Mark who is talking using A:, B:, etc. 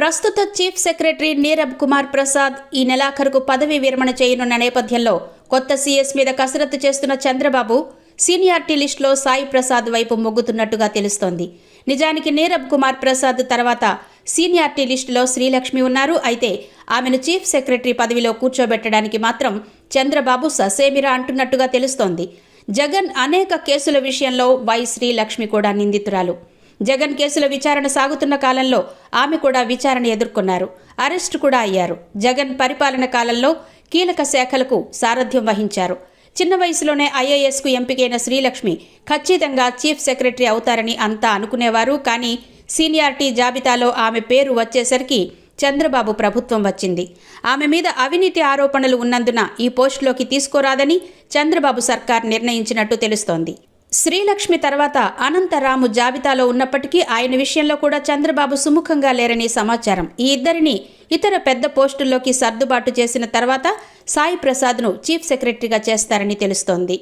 A: ప్రస్తుత chief secretary Neerabh Kumar Prasad ఈ నెలాఖరుకు పదవీ విరమణ చేయనున్న నేపథ్యంలో కొత్త సీఎస్ మీద కసరత్తు చేస్తున్న చంద్రబాబు సీనియార్టీ లిస్టులో సాయి ప్రసాద్ వైపు మొగ్గుతున్నట్టుగా తెలుస్తోంది. నిజానికి నీరబ్ కుమార్ ప్రసాద్ తర్వాత సీనియార్టీ లిస్టులో శ్రీలక్ష్మి ఉన్నారు. అయితే ఆమెను చీఫ్ సెక్రటరీ పదవిలో కూర్చోబెట్టడానికి మాత్రం చంద్రబాబు ససేమిరా అంటున్నట్టుగా తెలుస్తోంది. జగన్ అనేక కేసుల విషయంలో వై శ్రీలక్ష్మి కూడా నిందితురాలు. జగన్ కేసుల విచారణ సాగుతున్న కాలంలో ఆమె కూడా విచారణ ఎదుర్కొన్నారు. అరెస్టు కూడా అయ్యారు. జగన్ పరిపాలన కాలంలో కీలక శాఖలకు సారథ్యం వహించారు. చిన్న వయసులోనే ఐఏఎస్కు ఎంపికైన శ్రీలక్ష్మి ఖచ్చితంగా చీఫ్ సెక్రటరీ అవుతారని అంతా అనుకునేవారు. కానీ సీనియారిటీ జాబితాలో ఆమె పేరు వచ్చేసరికి చంద్రబాబు ప్రభుత్వం వచ్చింది. ఆమె మీద అవినీతి ఆరోపణలు ఉన్నందున ఈ పోస్టులోకి తీసుకోరాదని చంద్రబాబు సర్కార్ నిర్ణయించినట్టు తెలుస్తోంది. శ్రీలక్ష్మి తర్వాత అనంతరాము జాబితాలో ఉన్నప్పటికీ ఆయన విషయంలో కూడా చంద్రబాబు సుముఖంగా లేరని సమాచారం. ఈ ఇద్దరిని ఇతర పెద్ద పోస్టుల్లోకి సర్దుబాటు చేసిన తర్వాత సాయి ప్రసాద్ను చీఫ్ సెక్రటరీగా చేస్తారని తెలుస్తోంది.